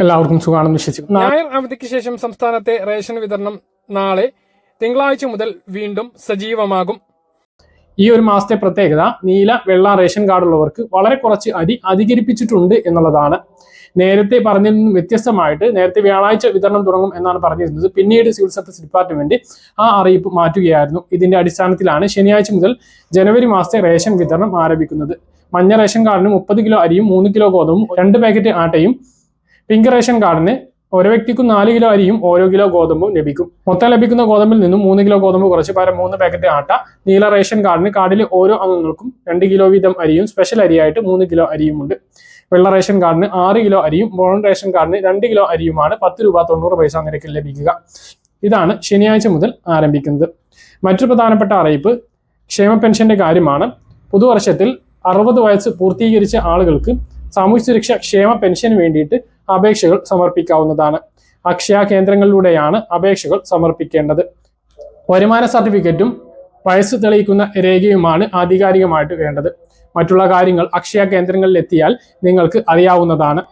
എല്ലാവർക്കും സുഖമാണെന്ന് വിശ്വസിക്കുന്നു. ഞായർ അവധിക്ക് ശേഷം സംസ്ഥാനത്തെ റേഷൻ വിതരണം നാളെ തിങ്കളാഴ്ച മുതൽ വീണ്ടും സജീവമാകും. ഈ ഒരു മാസത്തെ പ്രത്യേകത നീല വെള്ള റേഷൻ കാർഡ് ഉള്ളവർക്ക് വളരെ കുറച്ച് അരി അധികരിപ്പിച്ചിട്ടുണ്ട് എന്നുള്ളതാണ്. നേരത്തെ പറഞ്ഞതിൽ നിന്നും വ്യത്യസ്തമായിട്ട് നേരത്തെ വ്യാഴാഴ്ച വിതരണം തുടങ്ങും എന്നാണ് പറഞ്ഞിരുന്നത്. പിന്നീട് സിവിൽ സർവീസ് ഡിപ്പാർട്ട്മെന്റ് ആ അറിയിപ്പ് മാറ്റുകയായിരുന്നു. ഇതിന്റെ അടിസ്ഥാനത്തിലാണ് ശനിയാഴ്ച മുതൽ ജനുവരി മാസത്തെ റേഷൻ വിതരണം ആരംഭിക്കുന്നത്. മഞ്ഞ റേഷൻ കാർഡിന് മുപ്പത് കിലോ അരിയും മൂന്ന് കിലോ ഗോതമ്പും രണ്ട് പാക്കറ്റ് ആട്ടയും പിങ്ക് റേഷൻ കാർഡിന് ഓരോ വ്യക്തിക്കും നാല് കിലോ അരിയും ഓരോ കിലോ ഗോതമ്പും ലഭിക്കും. മൊത്തം ലഭിക്കുന്ന ഗോതമ്പിൽ നിന്നും മൂന്ന് കിലോ ഗോതമ്പ് കുറച്ച് പകരം മൂന്ന് പാക്കറ്റ് ആട്ട നീല റേഷൻ കാർഡിന് കാർഡിലെ ഓരോ അംഗങ്ങൾക്കും രണ്ട് കിലോ വീതം അരിയും സ്പെഷ്യൽ അരിയായിട്ട് മൂന്ന് കിലോ അരിയുമുണ്ട്. വെള്ള റേഷൻ കാർഡിന് ആറ് കിലോ അരിയും ബ്രൗൺ റേഷൻ കാർഡിന് രണ്ട് കിലോ അരിയുമാണ് പത്ത് രൂപ തൊണ്ണൂറ് പൈസ നിരക്കിൽ ലഭിക്കുക. ഇതാണ് ശനിയാഴ്ച മുതൽ ആരംഭിക്കുന്നത്. മറ്റൊരു പ്രധാനപ്പെട്ട അറിയിപ്പ് ക്ഷേമ പെൻഷന്റെ കാര്യമാണ്. പുതുവർഷത്തിൽ അറുപത് വയസ്സ് പൂർത്തീകരിച്ച ആളുകൾക്ക് സാമൂഹ്യ സുരക്ഷ ക്ഷേമ പെൻഷന് വേണ്ടിയിട്ട് അപേക്ഷകൾ സമർപ്പിക്കാവുന്നതാണ്. അക്ഷയ കേന്ദ്രങ്ങളിലൂടെയാണ് അപേക്ഷകൾ സമർപ്പിക്കേണ്ടത്. വരുമാന സർട്ടിഫിക്കറ്റും വയസ്സ് തെളിയിക്കുന്ന രേഖയുമാണ് ആധികാരികമായിട്ട് വേണ്ടത്. മറ്റുള്ള കാര്യങ്ങൾ അക്ഷയ കേന്ദ്രങ്ങളിൽ എത്തിയാൽ നിങ്ങൾക്ക് അറിയാവുന്നതാണ്.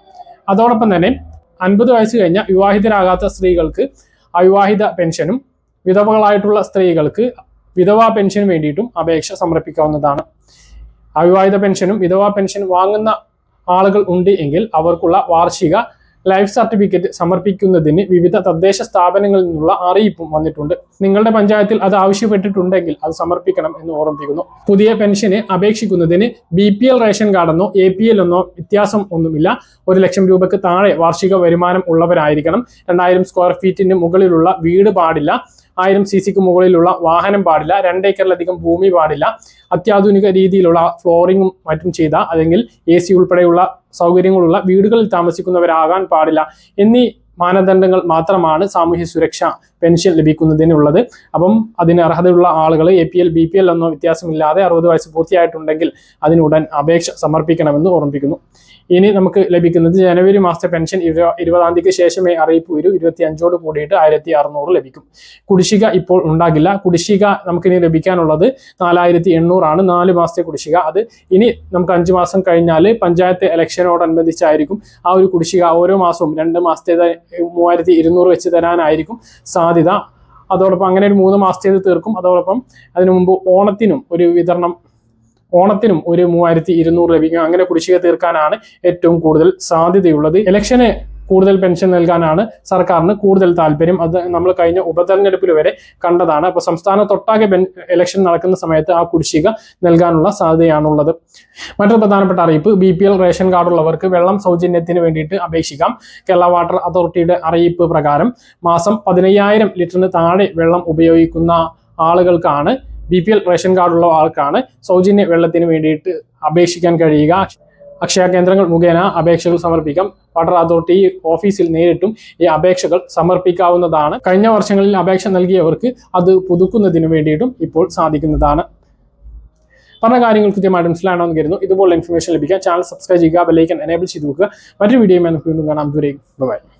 അതോടൊപ്പം തന്നെ അൻപത് വയസ്സ് കഴിഞ്ഞ വിവാഹിതരാകാത്ത സ്ത്രീകൾക്ക് അവിവാഹിത പെൻഷനും വിധവകളായിട്ടുള്ള സ്ത്രീകൾക്ക് വിധവാ പെൻഷനും വേണ്ടിയിട്ടും അപേക്ഷ സമർപ്പിക്കാവുന്നതാണ്. അവിവാഹിത പെൻഷനും വിധവാ പെൻഷൻ വാങ്ങുന്ന ആളുകൾ ഉണ്ട് എങ്കിൽ അവർക്കുള്ള വാർഷിക ലൈഫ് സർട്ടിഫിക്കറ്റ് സമർപ്പിക്കുന്നതിന് വിവിധ തദ്ദേശ സ്ഥാപനങ്ങളിൽ നിന്നുള്ള അറിയിപ്പും വന്നിട്ടുണ്ട്. നിങ്ങളുടെ പഞ്ചായത്തിൽ അത് ആവശ്യപ്പെട്ടിട്ടുണ്ടെങ്കിൽ അത് സമർപ്പിക്കണം എന്ന് ഓർമ്മിപ്പിക്കുന്നു. പുതിയ പെൻഷന് അപേക്ഷിക്കുന്നതിന് ബി റേഷൻ കാർഡെന്നോ എ പി എൽ എന്നോ വ്യത്യാസം ഒന്നുമില്ല. ഒരു ലക്ഷം രൂപയ്ക്ക് താഴെ വാർഷിക വരുമാനം ഉള്ളവരായിരിക്കണം. രണ്ടായിരം സ്ക്വയർ ഫീറ്റിന് മുകളിലുള്ള വീട് പാടില്ല. ആയിരം സി സിക്ക് മുകളിലുള്ള വാഹനം പാടില്ല. രണ്ടേക്കറിലധികം ഭൂമി പാടില്ല. അത്യാധുനിക രീതിയിലുള്ള ഫ്ലോറിങ്ങും മറ്റും ചെയ്ത അല്ലെങ്കിൽ എ സി ഉൾപ്പെടെയുള്ള സൗകര്യങ്ങളുള്ള വീടുകളിൽ താമസിക്കുന്നവരാകാൻ പാടില്ല. എന്നീ മാനദണ്ഡങ്ങൾ മാത്രമാണ് സാമൂഹ്യ സുരക്ഷ പെൻഷൻ ലഭിക്കുന്നതിനുള്ളത്. അപ്പം അതിന് അർഹതയുള്ള ആളുകൾ A P L B P L എന്നോ വ്യത്യാസമില്ലാതെ അറുപത് വയസ്സ് പൂർത്തിയായിട്ടുണ്ടെങ്കിൽ അതിനുടൻ അപേക്ഷ സമർപ്പിക്കണമെന്ന് ഓർമ്മിപ്പിക്കുന്നു. ഇനി നമുക്ക് ലഭിക്കുന്നത് ജനുവരി മാസത്തെ പെൻഷൻ ഇരു- ഇരുപതാം തീയതിക്ക് ശേഷമേ അറിയിപ്പ് വരൂ. ഇരുപത്തി അഞ്ചോട് കൂടിയിട്ട് ആയിരത്തി അറുന്നൂറ് ലഭിക്കും. കുടിശ്ശിക ഇപ്പോൾ ഉണ്ടാകില്ല. കുടിശ്ശിക നമുക്കിനി ലഭിക്കാനുള്ളത് നാലായിരത്തി എണ്ണൂറാണ് നാല് മാസത്തെ കുടിശ്ശിക. അത് ഇനി നമുക്ക് അഞ്ച് മാസം കഴിഞ്ഞാൽ പഞ്ചായത്ത് ഇലക്ഷനോടനുബന്ധിച്ചായിരിക്കും ആ ഒരു കുടിശ്ശിക ഓരോ മാസവും രണ്ട് മാസത്തെ മൂവായിരത്തി ഇരുന്നൂറ് വെച്ച് തരാനായിരിക്കും സാധ്യത. അതോടൊപ്പം അങ്ങനെ ഒരു മൂന്ന് മാസത്തേത് തീർക്കും. അതോടൊപ്പം അതിനു മുമ്പ് ഓണത്തിനും ഒരു വിതരണം ഓണത്തിനും ഒരു മൂവായിരത്തി ഇരുന്നൂറ് ലഭിക്കും. അങ്ങനെ കുടിശ്ശിക തീർക്കാനാണ് ഏറ്റവും കൂടുതൽ സാധ്യതയുള്ളത്. ഇലക്ഷന് കൂടുതൽ പെൻഷൻ നൽകാനാണ് സർക്കാരിന് കൂടുതൽ താല്പര്യം. അത് നമ്മൾ കഴിഞ്ഞ ഉപതെരഞ്ഞെടുപ്പിൽ വരെ കണ്ടതാണ്. അപ്പോൾ സംസ്ഥാനത്തൊട്ടാകെ ഇലക്ഷൻ നടക്കുന്ന സമയത്ത് ആ കുടിശ്ശിക നൽകാനുള്ള സാധ്യതയാണുള്ളത്. മറ്റൊരു പ്രധാനപ്പെട്ട അറിയിപ്പ് ബി പി എൽ റേഷൻ വെള്ളം സൗജന്യത്തിന് വേണ്ടിയിട്ട് അപേക്ഷിക്കാം. കേരള വാട്ടർ അതോറിറ്റിയുടെ അറിയിപ്പ് പ്രകാരം മാസം പതിനയ്യായിരം ലിറ്ററിന് താഴെ വെള്ളം ഉപയോഗിക്കുന്ന ആളുകൾക്കാണ് ബി പി എൽ റേഷൻ കാർഡുള്ള ആൾക്കാണ് സൗജന്യ വെള്ളത്തിന് വേണ്ടിയിട്ട് അപേക്ഷിക്കാൻ കഴിയുക. അക്ഷയ കേന്ദ്രങ്ങൾ മുഖേന അപേക്ഷകൾ സമർപ്പിക്കാം. വാട്ടർ അതോറിറ്റി ഓഫീസിൽ നേരിട്ടും ഈ അപേക്ഷകൾ സമർപ്പിക്കാവുന്നതാണ്. കഴിഞ്ഞ വർഷങ്ങളിൽ അപേക്ഷ നൽകിയവർക്ക് അത് പുതുക്കുന്നതിന് വേണ്ടിയിട്ടും ഇപ്പോൾ സാധിക്കുന്നതാണ്. പറഞ്ഞ കാര്യങ്ങൾ കൃത്യമായിട്ട് മനസ്സിലാണെന്ന് കരുതുന്നു. ഇതുപോലുള്ള ഇൻഫർമേഷൻ ലഭിക്കാൻ ചാനൽ സബ്സ്ക്രൈബ് ചെയ്യുക ബെല്ലൈക്കൻ എനേബിൾ ചെയ്ത് വെക്കുക. മറ്റൊരു വീഡിയോ വീണ്ടും കാണാം. ദൂരേക്ക് ബൈ